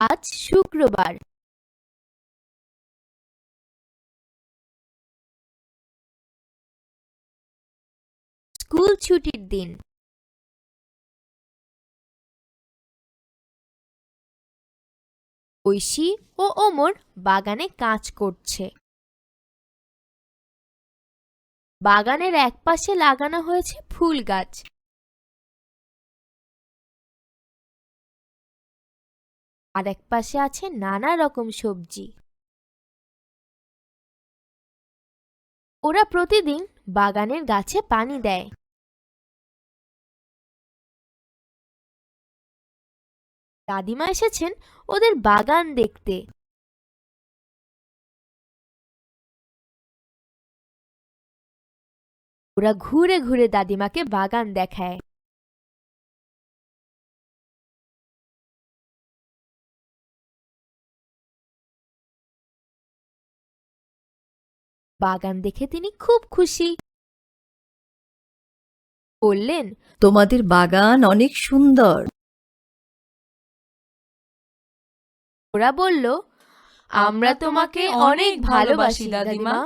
আজ শুক্রবার। স্কুল ছুটির দিন। ঐশী ও ওমর বাগানে কাজ করছে। বাগানের একপাশে লাগানো হয়েছে ফুল গাছ। আর এক পাশে আছে নানা রকম সবজি। ওরা প্রতিদিন বাগানের গাছে পানি দেয়। দাদিমা এসেছেন ওদের বাগান দেখতে। ওরা ঘুরে ঘুরে দাদিমাকে বাগান দেখায়। বাগান দেখে তিনি খুব খুশি। বললেন তোমাদের বাগান অনেক সুন্দর। ওরা বলল আমরা তোমাকে অনেক ভালোবাসি দাদিমা।